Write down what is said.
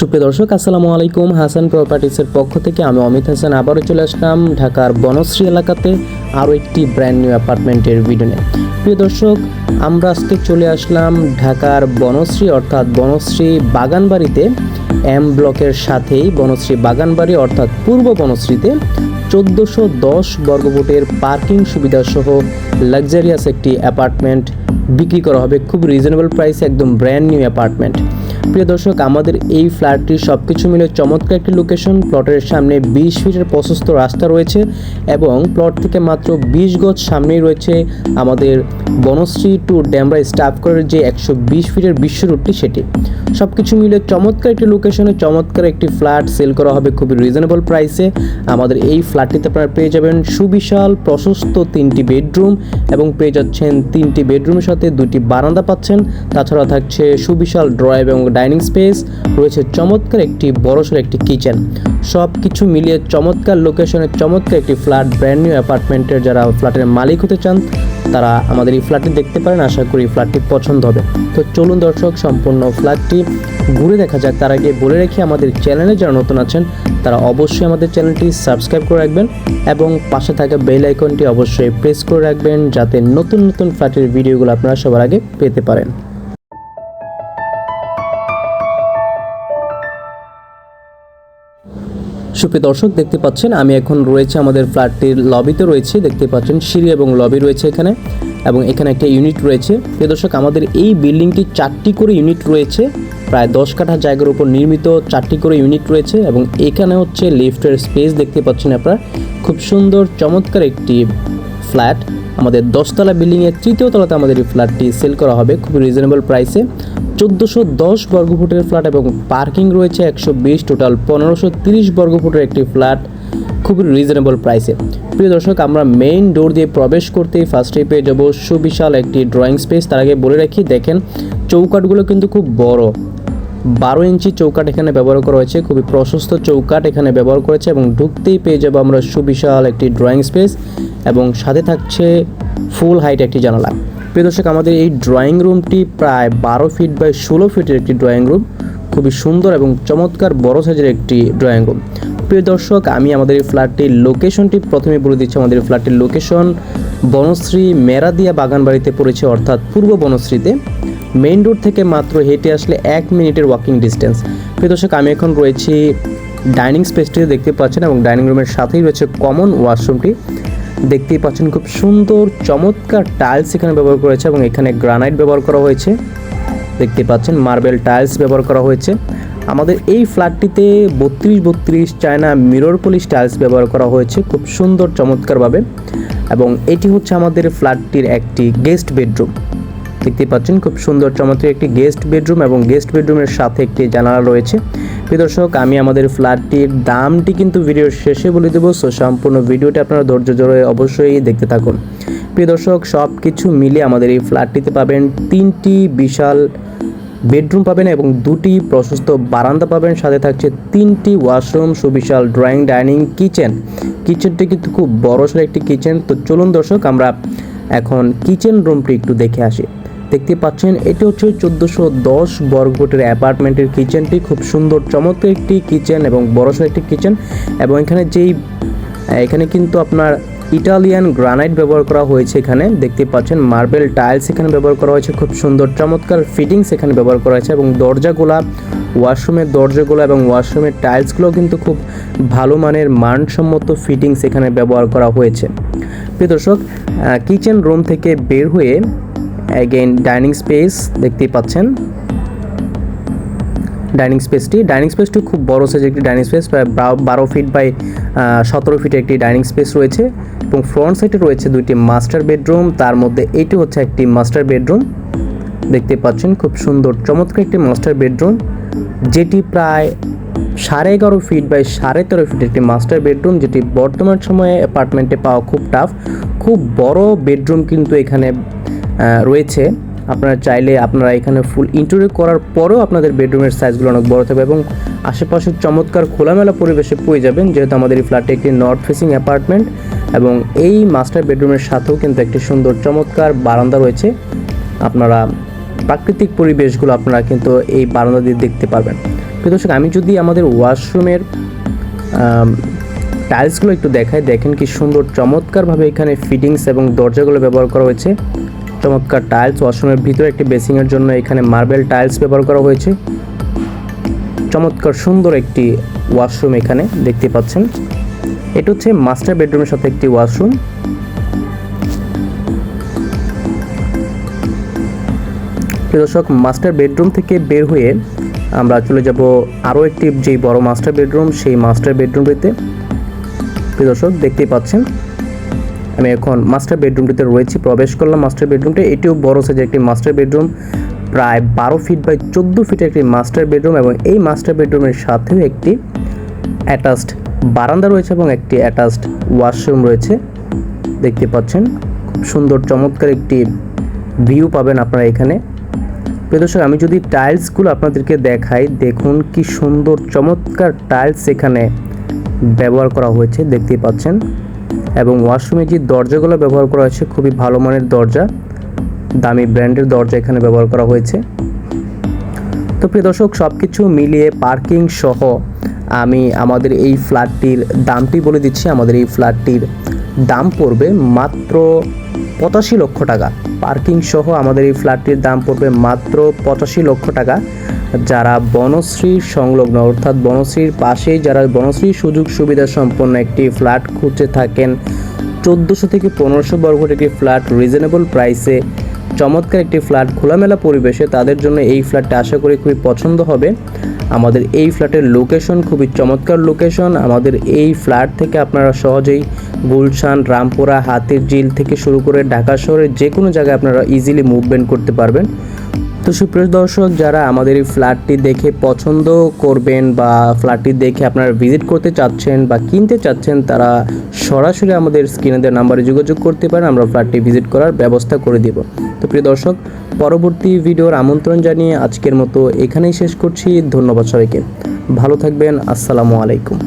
সুপ্রিয় দর্শক, আসসালামু আলাইকুম। হাসান প্রপার্টিসের পক্ষ থেকে আমি অমিত হাসান আবারও চলে আসলাম ঢাকার বনশ্রী এলাকাতে আরও একটি ব্র্যান্ড নিউ অ্যাপার্টমেন্টের ভিডিও নিয়ে। প্রিয় দর্শক, আমরা আজকে চলে আসলাম ঢাকার বনশ্রী, অর্থাৎ বনশ্রী বাগানবাড়িতে। এম ব্লকের সাথেই বনশ্রী বাগানবাড়ি, অর্থাৎ পূর্ব বনশ্রীতে চোদ্দোশো দশ বর্গফুটের পার্কিং সুবিধা সহ লাক্সারিয়াস একটি অ্যাপার্টমেন্ট বিক্রি করা হবে। খুব রিজনেবল প্রাইসে একদম ব্র্যান্ড নিউ অ্যাপার্টমেন্ট প্রিয় দর্শক, আমাদের এই ফ্ল্যাটটি সব কিছু মিলে চমৎকার একটি লোকেশন প্লটের সামনে বিশ ফিটের প্রশস্ত রাস্তা রয়েছে এবং প্লট থেকে মাত্র বিশ গজ সামনেই রয়েছে আমাদের বনশ্রী টু ড্যামরা স্টাফ করে যে একশো বিশ ফিটের বিশ্ব রুটটি সেটি। সব কিছু মিলে চমৎকার একটি লোকেশনে চমৎকার একটি ফ্ল্যাট সেল করা হবে খুবই রিজনেবল প্রাইসে আমাদের এই ফ্ল্যাটটিতে আপনারা পেয়ে যাবেন সুবিশাল প্রশস্ত তিনটি বেডরুম এবং পেয়ে যাচ্ছেন তিনটি বেডরুমের সাথে দুটি বারান্দা পাচ্ছেন। তাছাড়া থাকছে সুবিশাল ড্রয়েভ এবং ডাইনিং স্পেস, রয়েছে চমৎকার একটি বড়সড় একটি কিচেন। সব কিছু মিলিয়ে চমৎকার লোকেশনে চমৎকার একটি ফ্ল্যাট ব্র্যান্ড নিউ অ্যাপার্টমেন্টের যারা ফ্ল্যাটের মালিক হতে চান, তারা আমাদের এই ফ্ল্যাটটি দেখতে পারেন। আশা করি ফ্ল্যাটটি পছন্দ হবে। তো চলুন দর্শক, সম্পূর্ণ ফ্ল্যাটটি ঘুরে দেখা যাক। তার আগে বলে রেখে, আমাদের চ্যানেলে যারা নতুন আছেন, তারা অবশ্যই আমাদের চ্যানেলটি সাবস্ক্রাইব করে রাখবেন এবং পাশে থাকা বেল আইকনটি অবশ্যই প্রেস করে রাখবেন, যাতে নতুন নতুন ফ্ল্যাটের ভিডিওগুলো আপনারা সবার আগে পেতে পারেন। সুপ্রিয় দর্শক, দেখতে পাচ্ছেন, আমি এখন রয়েছে আমাদের ফ্ল্যাটটির লবিতে রয়েছে। দেখতে পাচ্ছেন, সিঁড়ি এবং লবি রয়েছে এখানে এবং এখানে একটা ইউনিট রয়েছে। প্রিয় দর্শক, আমাদের এই বিল্ডিংটি চারটি করে ইউনিট রয়েছে। প্রায় দশ কাঠা জায়গার উপর নির্মিত চারটি করে ইউনিট রয়েছে এবং এখানে হচ্ছে লিফটের স্পেস দেখতে পাচ্ছেন আপনারা। খুব সুন্দর, চমৎকার একটি ফ্ল্যাট। আমাদের দশতলা বিল্ডিংয়ের তৃতীয় তলাতে আমাদের এই ফ্ল্যাটটি সেল করা হবে খুব রিজনেবল প্রাইসে চোদ্দোশো দশ বর্গফুটের ফ্ল্যাট এবং পার্কিং রয়েছে একশো বিশ টোটাল পনেরোশো তিরিশ বর্গফুটের একটি ফ্ল্যাট, খুবই রিজনেবল প্রাইসে প্রিয় দর্শক, আমরা মেইন ডোর দিয়ে প্রবেশ করতেই ফার্স্টেই পেয়ে যাব সুবিশাল একটি ড্রয়িং স্পেস তার আগে বলে রাখি, দেখেন চৌকাটগুলো কিন্তু খুব বড়। বারো ইঞ্চি চৌকাট এখানে ব্যবহার করা হয়েছে। খুবই প্রশস্ত চৌকাট এখানে ব্যবহার করেছে এবং ঢুকতেই পেয়ে যাব আমরা সুবিশাল একটি ড্রয়িং স্পেস এবং সাথে থাকছে ফুল হাইট একটি জানালা। প্রিয় দর্শক, আমাদের এই ড্রয়িং রুমটি প্রায় বারো ফিট বাই ষোলো ফিটের একটি ড্রয়িং রুম খুবই সুন্দর এবং চমৎকার বড় সাইজের একটি ড্রয়িং রুম প্রিয় দর্শক, আমি আমাদের এই ফ্ল্যাটটির লোকেশনটি প্রথমে বলে দিচ্ছি। আমাদের ফ্ল্যাটটির লোকেশন বনশ্রী মেরাদিয়া বাগানবাড়িতে পড়েছে, অর্থাৎ পূর্ব বনশ্রীতে। মেইন রোড থেকে মাত্র হেঁটে আসলে এক মিনিটের ওয়াকিং ডিস্টেন্স প্রিয় দর্শক, আমি এখন রয়েছি ডাইনিং স্পেসটিতে দেখতে পাচ্ছেন, এবং ডাইনিং রুমের সাথেই রয়েছে কমন ওয়াশরুমটি। দেখতেই পাচ্ছেন খুব সুন্দর, চমৎকার টাইলস এখানে ব্যবহার করেছে এবং এখানে গ্রানাইট ব্যবহার করা হয়েছে। দেখতে পাচ্ছেন, মার্বেল টাইলস ব্যবহার করা হয়েছে। আমাদের এই ফ্ল্যাটটিতে বত্রিশ বত্রিশ চায়না মিরর পলিশ টাইলস ব্যবহার করা হয়েছে খুব সুন্দর চমৎকারভাবে। এবং এটি হচ্ছে আমাদের ফ্ল্যাটটির একটি গেস্ট বেডরুম। দেখতে পাচ্ছেন খুব সুন্দর চমৎকার একটি গেস্ট বেডরুম এবং গেস্ট বেডরুমের সাথে একটি জানালা রয়েছে। প্রিয় দর্শক, আমি আমাদের ফ্ল্যাটটির দামটি কিন্তু ভিডিওর শেষে বলে দেবো, সো সম্পূর্ণ ভিডিওটি আপনারা ধৈর্য ধরে অবশ্যই দেখতে থাকুন। প্রিয় দর্শক সব কিছু মিলে আমাদের এই ফ্ল্যাটটিতে পাবেন তিনটি বিশাল বেডরুম পাবেন এবং দুটি প্রশস্ত বারান্দা পাবেন। সাথে থাকছে তিনটি ওয়াশরুম, সুবিশাল ড্রয়িং, ডাইনিং, কিচেন। কিচেনটি কিন্তু খুব বড়সড় একটি কিচেন। তো চলুন দর্শক, আমরা এখন কিচেন রুমটি একটু দেখে আসি। দেখতে পাচ্ছেন, এটি হচ্ছে চোদ্দোশো দশ বর্গফুটের অ্যাপার্টমেন্টের কিচেনটি। খুব সুন্দর, চমৎকার একটি কিচেন এবং বড়সড় একটি কিচেন। এবং এখানে যেই, এখানে কিন্তু আপনার ইটালিয়ান গ্রানাইট ব্যবহার করা হয়েছে এখানে। দেখতে পাচ্ছেন, মার্বেল টাইলস এখানে ব্যবহার করা হয়েছে, খুব সুন্দর। চমৎকার ফিটিংস এখানে ব্যবহার করা হয়েছে এবং দরজাগুলা, ওয়াশরুমের দরজাগুলো এবং ওয়াশরুমের টাইলসগুলো কিন্তু খুব ভালো মানের, মানসম্মত ফিটিংস এখানে ব্যবহার করা হয়েছে। প্রিয় দর্শক কিচেন রুম থেকে বের হয়ে অ্যাগেন ডাইনিং স্পেস দেখতে পাচ্ছেন। ডাইনিং স্পেসটি। ডাইনিং স্পেসটি খুব বড় সাইজের একটি ডাইনিং স্পেস, প্রায় বারো ফিট বাই সতেরো ফিটের একটি ডাইনিং স্পেস রয়েছে এবং ফ্রন্ট সাইডে রয়েছে দুইটি মাস্টার বেডরুম তার মধ্যে এটি হচ্ছে একটি মাস্টার বেডরুম দেখতে পাচ্ছেন খুব সুন্দর, চমৎকার একটি মাস্টার বেডরুম যেটি প্রায় সাড়ে এগারো ফিট বাই সাড়ে তেরো ফিট একটি মাস্টার বেডরুম যেটি বর্তমান সময়ে অ্যাপার্টমেন্টে পাওয়া খুব টাফ খুব বড় বেডরুম কিন্তু এখানে রয়েছে। আপনারা চাইলে আপনারা এখানে ফুল ইন্টারভিউ করার পরেও আপনাদের বেডরুমের সাইজগুলো অনেক বড় থাকবে এবং আশেপাশে চমৎকার খোলামেলা পরিবেশে পেয়ে যাবেন, যেহেতু আমাদের এই ফ্ল্যাটটি একটি নর্থ ফেসিং অ্যাপার্টমেন্ট এবং এই মাস্টার বেডরুমের সাথেও কিন্তু একটি সুন্দর চমৎকার বারান্দা রয়েছে। আপনারা প্রাকৃতিক পরিবেশগুলো আপনারা কিন্তু এই বারান্দা দিয়ে দেখতে পারবেন। কিন্তু দর্শক, আমি যদি আমাদের ওয়াশরুমের টাইলসগুলো একটু দেখাই, দেখেন কি সুন্দর চমৎকারভাবে এখানে ফিটিংস এবং দরজাগুলো ব্যবহার করা হয়েছে। চমৎকার টাইলস ওয়াশরুমের ভিতরে একটি বেসিংয়ের জন্য এখানে মার্বেল টাইলস ব্যবহার করা হয়েছে। চমৎকার সুন্দর একটি ওয়াশরুম এখানে দেখতে পাচ্ছেন। এটা হচ্ছে মাস্টার বেডরুমের সাথে একটি ওয়াশরুম দর্শক মাস্টার বেডরুম থেকে বের হয়ে আমরা চলে যাব আরও একটি যেই বড় মাস্টার বেডরুম সেই মাস্টার বেডরুমটিতে দর্শক, দেখতেই পাচ্ছেন। আমি এখন মাস্টার বেডরুমটিতে রয়েছি, প্রবেশ করলাম মাস্টার বেডরুমটি এটিও বড় সাইজের একটি মাস্টার বেডরুম প্রায় বারো ফিট বাই চোদ্দ ফিটের একটি মাস্টার বেডরুম এবং এই মাস্টার বেডরুমের সাথেও একটি অ্যাটাচড বারান্দা রয়েছে এবং একটি অ্যাটাচড ওয়াশরুম রয়েছে। দেখতে পাচ্ছেন, খুব সুন্দর চমৎকার একটি ভিউ পাবেন আপনারা এখানে। প্রিয় দর্শক, আমি যদি টাইলসগুলো আপনাদেরকে দেখাই, দেখুন কি সুন্দর চমৎকার টাইলস এখানে ব্যবহার করা হয়েছে দেখতেই পাচ্ছেন। এবং ওয়াশরুমে যে দরজাগুলো ব্যবহার করা হয়েছে, খুবই ভালো মানের দরজা। দামি ব্র্যান্ডের দরজা এখানে ব্যবহার করা হয়েছে। তো প্রিয় দর্শক সব কিছু মিলিয়ে পার্কিং সহ আমি আমাদের এই ফ্ল্যাটটির দামটি বলে দিচ্ছি। আমাদের এই ফ্ল্যাটটির দাম পড়বে মাত্র পঁচাশি লক্ষ টাকা। পার্কিং সহ আমাদের এই ফ্ল্যাটটির দাম পড়বে মাত্র পঁচাশি লক্ষ টাকা। যারা বনশ্রীর সংলগ্ন, অর্থাৎ বনশ্রীর পাশেই যারা বনশ্রী সুযোগ সুবিধা সম্পন্ন একটি ফ্ল্যাট খুঁজে থাকেন, চোদ্দোশো থেকে পনেরোশো বর্গের একটি ফ্ল্যাট রিজনেবল প্রাইসে চমৎকার একটি ফ্ল্যাট খোলামেলা পরিবেশে তাদের জন্য এই ফ্ল্যাটটা আশা করি খুবই পছন্দ হবে। আমাদের এই ফ্ল্যাটের লোকেশন খুবই চমৎকার লোকেশন আমাদের এই ফ্ল্যাট থেকে আপনারা সহজেই গুলশান, রামপুরা হাতির ঝিল থেকে শুরু করে ঢাকা শহরের যে কোনো জায়গায় আপনারা ইজিলি মুভমেন্ট করতে পারবেন। তো সুপ্রিয় দর্শক, যারা আমাদের এই ফ্ল্যাটটি দেখে পছন্দ করবেন বা ফ্ল্যাটটি দেখে আপনারা ভিজিট করতে চাচ্ছেন বা কিনতে চাচ্ছেন, তারা সরাসরি আমাদের স্ক্রিনেদের নাম্বারে যোগাযোগ করতে পারেন। আমরা ফ্ল্যাটটি ভিজিট করার ব্যবস্থা করে দিব। তো প্রিয় দর্শক পরবর্তী ভিডিওর আমন্ত্রণ জানিয়ে আজকের মতো এখানেই শেষ করছি। ধন্যবাদ সবাইকে। ভালো থাকবেন। আসসালামু আলাইকুম।